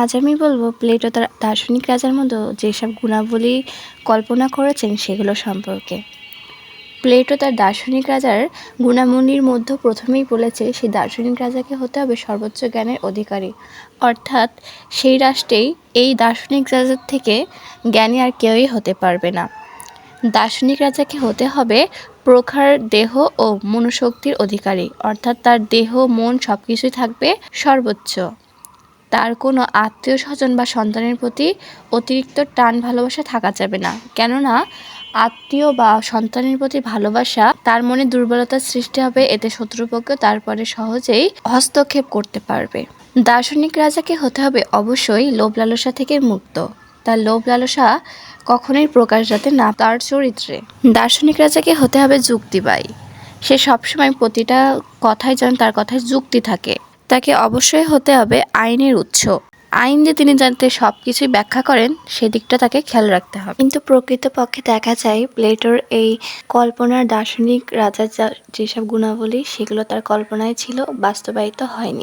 আজ আমি বলব প্লেটো তার দার্শনিক রাজার মতো যেসব গুণাবলী কল্পনা করেছেন সেগুলো সম্পর্কে। প্লেটো তার দার্শনিক রাজার গুণাবলীর মধ্যে প্রথমেই বলেছে, সেই দার্শনিক রাজাকে হতে হবে সর্বোচ্চ জ্ঞানের অধিকারী। অর্থাৎ সেই রাষ্ট্রেই এই দার্শনিক রাজার থেকে জ্ঞানী আর কেউই হতে পারবে না। দার্শনিক রাজাকে হতে হবে প্রখার দেহ ও মনোশক্তির অধিকারী। অর্থাৎ তার দেহ, মন সব কিছুই থাকবে সর্বোচ্চ। তার কোনো আত্মীয় স্বজন বা সন্তানের প্রতি অতিরিক্ত টান ভালোবাসা থাকা যাবে না। কেননা, আত্মীয় বা সন্তানের প্রতি ভালোবাসা তার মনে দুর্বলতার সৃষ্টি হবে, এতে শত্রুপক্ষ তারপরে সহজেই হস্তক্ষেপ করতে পারবে। দার্শনিক রাজাকে হতে হবে অবশ্যই লোভ লালসা থেকে মুক্ত। তার লোভ লালসা কখনোই প্রকাশ যাতে না তার চরিত্রে। দার্শনিক রাজাকে হতে হবে যুক্তিবাই সে সবসময় প্রতিটা কথায় যেন তার কথায় যুক্তি থাকে। তাকে অবশ্যই হতে হবে আইনের উৎস। আইন যে তিনি জানতে সব কিছুই ব্যাখ্যা করেন, সেদিকটা তাকে খেয়াল রাখতে হবে। কিন্তু প্রকৃতপক্ষে দেখা যায়, প্লেটোর এই কল্পনার দার্শনিক রাজার যেসব গুণাবলী, সেগুলো তার কল্পনায় ছিল, বাস্তবায়িত হয়নি।